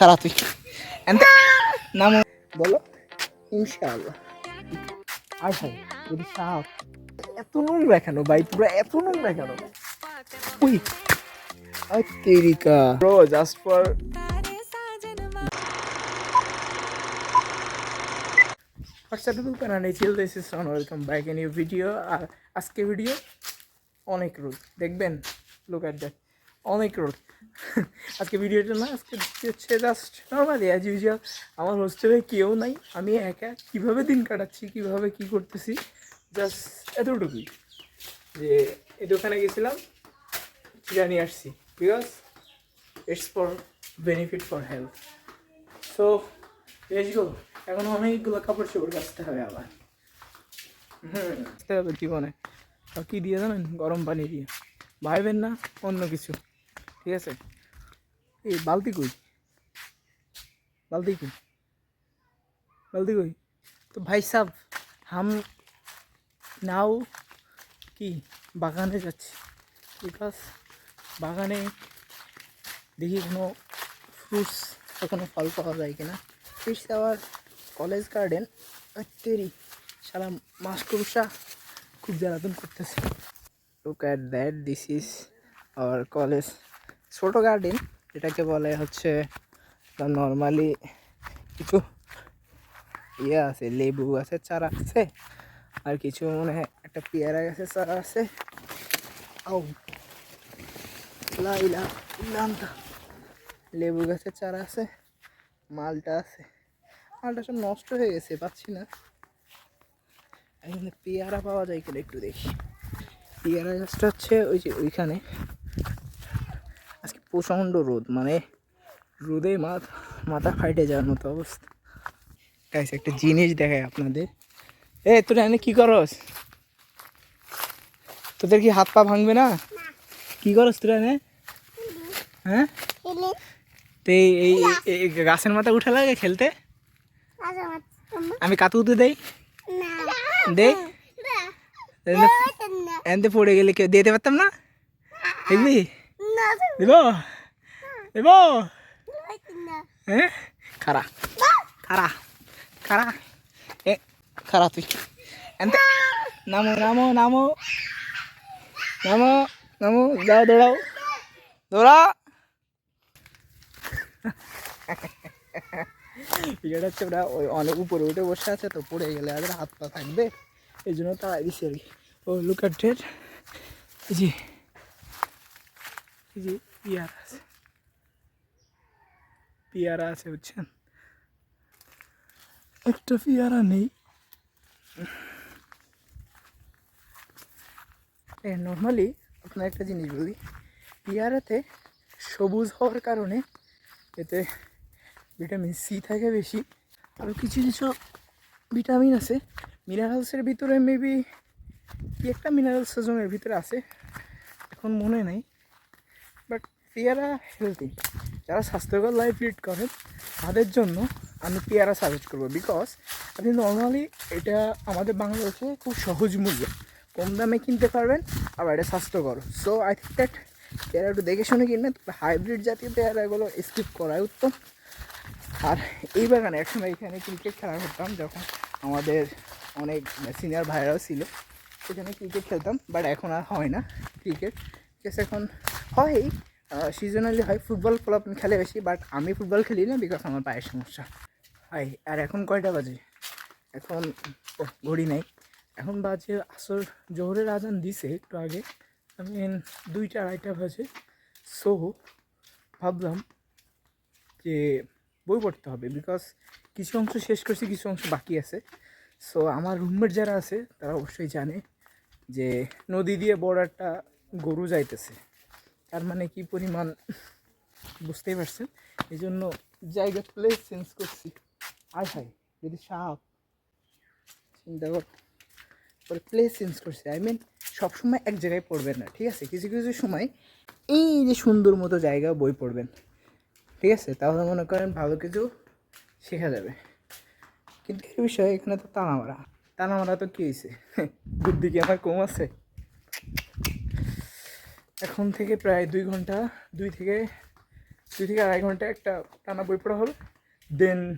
খারাপ তুই নাম বলো? ইনশাআল্লাহ। আর ভাই, যদি সাপ এত নোংরা কেন ভাই? পুরো এত নোংরা কেন? We are bro just for WhatsApp this on welcome back video আর আজকে ভিডিও অনেক রোদ দেখবেন? লুক অ্যাট দ্যাট অনেক রোদ আজকে ভিডিওটা না, আজকে হচ্ছে জাস্ট নর্মালি অ্যাজ ইউজুয়াল আমার হোস্টেলে কেউ নাই, আমি একা। কীভাবে দিন কাটাচ্ছি, কীভাবে কী করতেছি জাস্ট এতটুকুই। যে এই দোকানে গেছিলাম চিরা নিয়ে আসছি because it's for benefit for health so go এখন অনেকগুলো কাপড় চোপড় কাচতে হবে আবার। হুম। হবে জীবনে। আর কী দিয়ে জানেন? গরম পানি দিয়ে। ভাইবেন না, অন্য কিছু। ঠিক আছে? এই বালতি কই? বালতি কই? বালতি কই? তো ভাই সাহ হাম নাও কি? বাগানে যাচ্ছি। বিকজ বাগানে দেখি কোনো ফ্রুটস কোনো ফল পাওয়া যায় কিনা। ইটস আওয়ার কলেজ গার্ডেন তেরি সারা মাস্টরসা খুব জ্বালাতন করতেছে। Look at that this is our college ছোটো গার্ডেন এটাকে বলে হচ্ছে নর্মালি কিছু ইয়ে আছে, লেবু আছে, চারা আছে, আর কিছু মনে হয় একটা পেয়ারা গাছের চারা আছে। লেবু গাছের চারা আছে, মালটা আছে। মালটা সব নষ্ট হয়ে গেছে, পাচ্ছি না। এখানে পেয়ারা পাওয়া যায় কিনা একটু দেখি। পেয়ারা গাছটা হচ্ছে ওই যে ওইখানে। প্রচণ্ড রোদ মানে রোদে মাথা মাথা ফাইটে যাওয়ার মতো অবস্থা। গাইস একটা জিনিস দেখায় আপনাদের। এ তোরা এনে কি করস? তোদের কি হাত পা ভাঙবে না? কি করস তোরা এনে হ্যাঁ? তো এই গাছের মাথা উঠে লাগে খেলতে? আমি কাতুতে দেই? দে। এনতে পড়ে গেলে কেউ দিতে পারতাম না। দেখবি? দেব? দেব? হ্যাঁ? খারা খারা খারা এ খারা তুই। এনতে নামো নামো নামো। নামো নামো যাও দৌড়াও। দৌড়া। ভিডিওটা হচ্ছে ওরা ওই অনেক উপরে উঠে বসে আছে তো পড়ে গেলে আর হাত পা থাকবে। এই জন্য তাড়াই দিছি আর কি ও লুক অ্যাট ডেট এই যে এই যে পিয়ারা আছে। পিয়ারা আছে, বুঝছেন? একটা পিয়ারা নেই। নর্মালি আপনার একটা জিনিস বলি, পিয়ারাতে সবুজ হওয়ার কারণে এতে ভিটামিন সি থাকে বেশি। আরও কিছু কিছু ভিটামিন আছে। মিনারেলসের ভিতরে মেবি কি একটা মিনারেলস সিজনের ভিতরে আছে, এখন মনে নেই। পেয়ারা হেলদি যারা স্বাস্থ্যকর লাইফ লিড করেন, তাদের জন্য আমি পেয়ারা সাজেস্ট করব বিকজ আপনি নর্মালি এটা আমাদের বাংলাদেশে খুব সহজ মূল্য কম দামে কিনতে পারবেন, আবার এটা স্বাস্থ্যকর। সো আই থিঙ্ক দ্যাট পেয়ারা একটু দেখে শুনে কিনবেন হাইব্রিড জাতীয় পেয়ারাগুলো স্কিপ করাই উত্তম। আর এই বাগানে একসময় এখানে ক্রিকেট খেলা করতাম, যখন আমাদের অনেক সিনিয়র ভাইরাও ছিল, সেখানে ক্রিকেট খেলতাম বাট এখন আর হয় না ক্রিকেট এখন হয় সিজনালি হয় ফুটবল ফল খেলে বেশি বাট আমি ফুটবল খেলি না বিকজ আমার পায়ের সমস্যা। হাই, আর এখন কয়টা বাজে? এখন ঘড়ি নাই। এখন বাজে আসর, জোহরের আজান দিছে একটু আগে। আমি দুইটা, আড়াইটা বাজে। সো ভাবলাম যে বই পড়তে হবে বিকজ কিছু অংশ শেষ করছি, কিছু অংশ বাকি আছে। সো আমার রুমমেট যারা আছে, তারা অবশ্যই জানে যে নদী দিয়ে বড় একটা গরু যাইতেছে। তার মানে কি পরিমাণ, বুঝতেই পারছেন? এই জন্য জায়গা প্লেস চেঞ্জ করছি। আর ভাই যদি সাপ, চিন্তা কর। পরে প্লেস চেঞ্জ করছি। আই মিন সবসময় এক জায়গায় পড়বেন না, ঠিক আছে? কিছু কিছু সময় এই যে সুন্দর মতো জায়গা বই পড়বেন, ঠিক আছে? তাহলে মনে করেন ভালো কিছু শেখা যাবে। কিন্তু এর বিষয়ে এখানে তো টানা মারা। টানা মারা তো কী হয়েছে? বুদ্ধি কি আমার কম আছে? এখন থেকে প্রায় দুই ঘণ্টা, দুই থেকে দুই থেকে আড়াই ঘণ্টা একটা টানা বই পড়া হবে দেন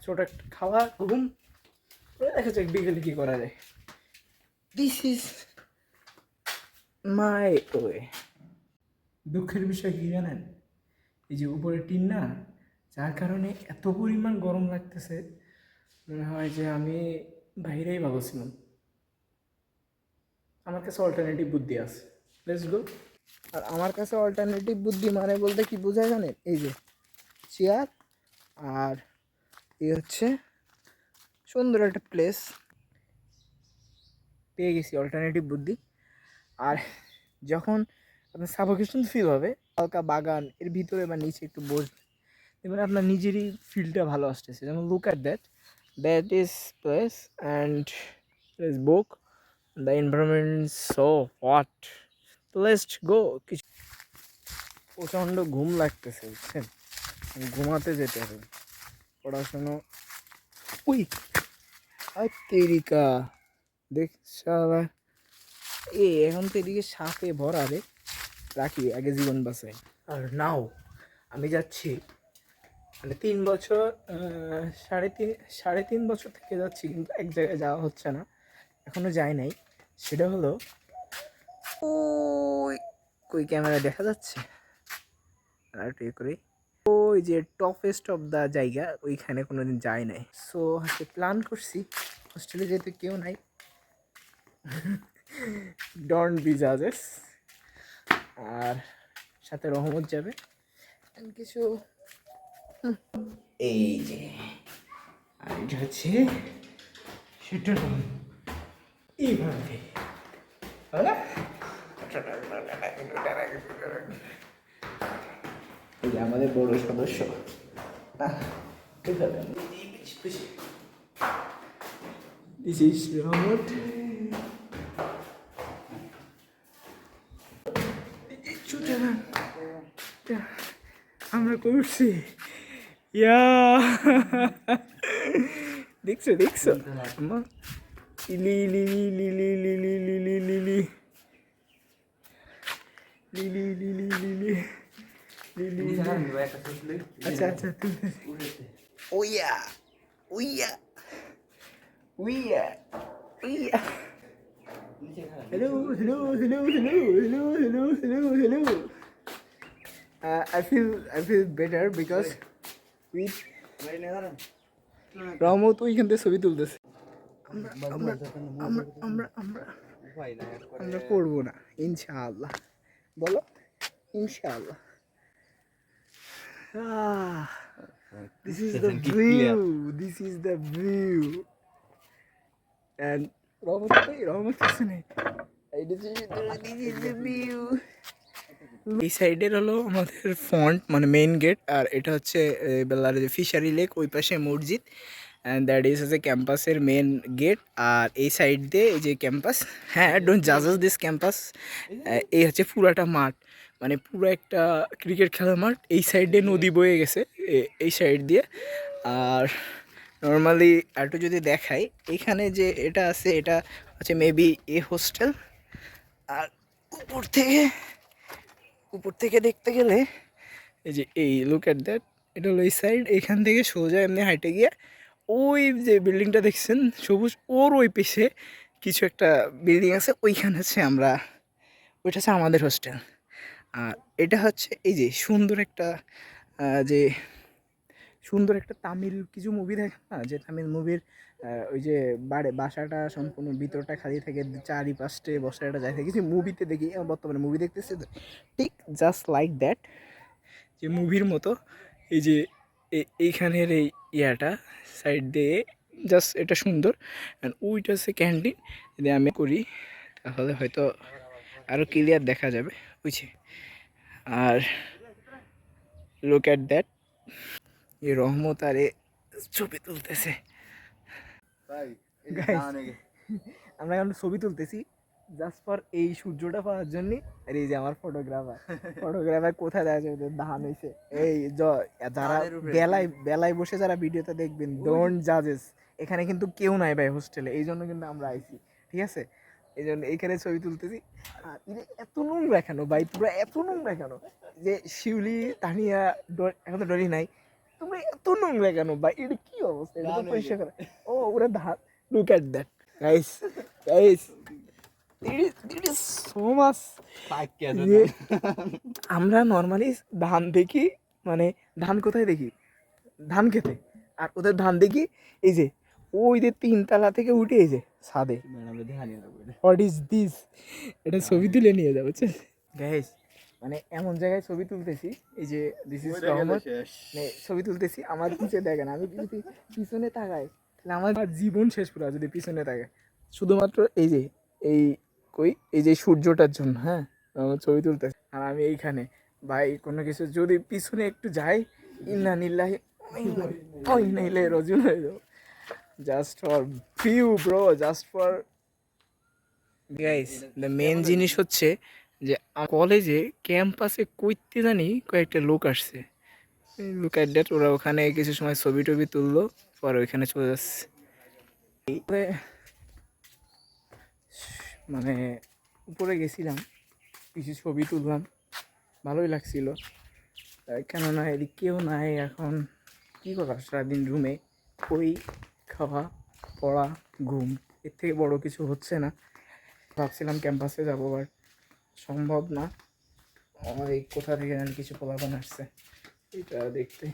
ছোট একটা খাওয়া, ঘুম। দেখা যাক বিকেলে কী করা যায়। দিস ইজ মাই ওয়ে দুঃখের বিষয় কী জানেন? এই যে উপরে টিন না, যার কারণে এত পরিমাণ গরম লাগতেছে, মনে হয় যে আমি বাইরেই ভালো ছিলাম। আমার কাছে অল্টারনেটিভ বুদ্ধি আছে। লেটস গো আর আমার কাছে অল্টারনেটিভ বুদ্ধি মানে বলতে কি বোঝায় জানেন? এই যে চেয়ার আর এই হচ্ছে সুন্দর একটা প্লেস পেয়ে গেছি অল্টারনেটিভ বুদ্ধি। আর যখন আপনার সাফোকেশন ফিল হবে, হালকা বাগান, এর ভিতরে বা নিচে একটু বসবে। দেখবেন আপনার নিজেরই ফিলটা ভালো আসতেছে। যেমন look at that that is place and place book the environment so hot let's go কিছু প্রচণ্ড ঘুম লাগতেছে, বুঝছেন? ঘুমাতে যেতে হবে। পড়াশুনো উই আর তেরিকা। দেখ এ, এখন তো এদিকে সাপে ভরা রে। রাখি, আগে জীবন বাঁচাই। আর নাও, আমি যাচ্ছি। মানে তিন বছর সাড়ে তিন সাড়ে তিন বছর থেকে যাচ্ছি, কিন্তু এক জায়গায় যাওয়া হচ্ছে না। এখনও যাই নাই। সেটা হলো ওই, কই ক্যামেরা দেখা যাচ্ছে? আর একটু ইয়ে করি। ওই যে টপেস্ট অফ দ্য জায়গা, ওইখানে কোনো দিন যায় নাই। সো হচ্ছে প্ল্যান করছি হোস্টেলে যেতে কেউ নাই ডন বি জাজেস আর সাথে রহমত যাবে কিছু এই যে, আর এটা হচ্ছে, সেটা এইভাবে হলো? আমাদের বড় সদস্য। আমরা করছি। ইয়া দেখছ দেখছ? ইলি ইলি ইলি ইলি ইলি ইলি ইলি লিলি লিলি লিলি লিলি আচ্ছা আচ্ছা. Uh, better because with রহমত ওইখান থেকে ছবি তুলতেছে আমরা আমরা আমরা আমরা করব না ইনশাআল্লাহ বলো? ইনশাআল্লাহ। This is the view this is the view and Rahmat ভাই রহমত হোসেনে এই সাইডের হলো আমাদের ফন্ট মানে মেইন গেট আর এটা হচ্ছে বেলার যে ফিশারি লেক ওই পাশে মসজিদ। অ্যান্ড দ্যাট ইজ হচ্ছে ক্যাম্পাসের মেন গেট আর এই সাইড দিয়ে এই যে ক্যাম্পাস হ্যাঁ ডোন্ট জাজেস দিস ক্যাম্পাস এই হচ্ছে পুরাটা মাঠ। মানে পুরো একটা ক্রিকেট খেলার মাঠ। এই সাইডে নদী বয়ে গেছে এই সাইড দিয়ে। আর নর্মালি একটু যদি দেখাই, এখানে যে এটা আছে, এটা হচ্ছে মেবি এ হোস্টেল আর উপর থেকে উপর থেকে দেখতে গেলে, এই যে, এই লুক অ্যাট দ্যাট এটা হলো এই সাইড এখান থেকে সোজা এমনি হাইটে গিয়ে ওই যে বিল্ডিংটা দেখছেন, সবুজ, ওর ওই পেশে কিছু একটা বিল্ডিং আছে, ওইখানে হচ্ছে আমরা, ওইটা হচ্ছে আমাদের হোস্টেল। আর এটা হচ্ছে এই যে সুন্দর একটা যে সুন্দর একটা তামিল কিছু মুভি দেখেন না যে তামিল মুভির ওই যে বাড়ে, বাসাটা সম্পূর্ণ ভিতরটা খালি থাকে, চারিপাশে বসাটা যায় থাকে। কিছু মুভিতে দেখি বর্তমানে মুভি দেখতেছে ঠিক জাস্ট লাইক দ্যাট যে মুভির মতো, এই যে এইখানের এই ইয়াটা সাইড দিয়ে জাস্ট এটা সুন্দর। অ্যান্ড ওইটা হচ্ছে ক্যান্টিন যদি আমি করি তাহলে হয়তো আরও ক্লিয়ার দেখা যাবে। বুঝছি আর লুক অ্যাট দ্যাট এই রহমত আর এ ছবি তুলতেছে। আমরা এখন ছবি তুলতেছি। জাস্ট ফর এই সূর্যটা পাওয়ার জন্য আর এই যে আমার ফটোগ্রাফার ফটোগ্রাফার কোথায় দেখা যাবে ধান হয়েছে এই যারা বেলায় বেলায় বসে যারা ভিডিওতে দেখবেন ডোন্ট জাজেস এখানে কিন্তু কেউ নাই ভাই হোস্টেলে এই জন্য কিন্তু আমরা আইছি। ঠিক আছে? এই জন্য এইখানে ছবি তুলতেছি। আর এত নোংরা কেন ভাই? তোমরা এত নোংরা কেন? যে শিউলি তানিয়া এখন তো ডরি নাই। তোমরা এত নোংরা কেন ভাই? এটা কি অবস্থা? এটা তো পরিষ্কার করা। ও ওরা ধান। Look at that guys guys আমরা নর্মালি ধান দেখি মানে ধান কোথায় দেখি? ধান খেতে। আর ওদের ধান দেখি এই যে ওই যে তিনতলা থেকে উঠে এই যে ছাদে। হোয়াট ইজ দিস এটা। ছবি তুলে নিয়ে যাব গ্যাস মানে এমন জায়গায় ছবি তুলতেছি এই যে দিস ইজ রহমত। মানে ছবি তুলতেছি আমার পিছনে দেখেন আমি যদি পিছনে তাকাই। তাহলে আমার জীবন শেষ পুরো যদি পিছনে তাকায় শুধুমাত্র এই যে এই কই? এই যে সূর্যটার জন্য হ্যাঁ? আমার ছবি তুলতে আর আমি এইখানে। ভাই কোনো কিছু যদি পিছনে একটু যাই ইন্না নিল্লাহি ওই নাইলে রজুন হয়ে যাব just for view bro just for guys the main জিনিস হচ্ছে যে কলেজে ক্যাম্পাসে কইতে জানি কয়েকটা লোক আসছে। লুক অ্যাট দ্যাট ওরা ওখানে কিছু সময় ছবি টবি তুললো পরে ওইখানে চলে যাচ্ছে। মানে উপরে গেছিলাম, কিছু ছবি তুললাম, ভালোই লাগছিল। কেননা এদিক কেউ নাই, এখন কী করা সারাদিন রুমে? ওই খাওয়া, পড়া, ঘুম, এর থেকে বড় কিছু হচ্ছে না। ভাবছিলাম ক্যাম্পাসে যাব আর সম্ভব না। ওই কোথা থেকে জানি কিছু পোলাপান আসছে, এটা দেখতে।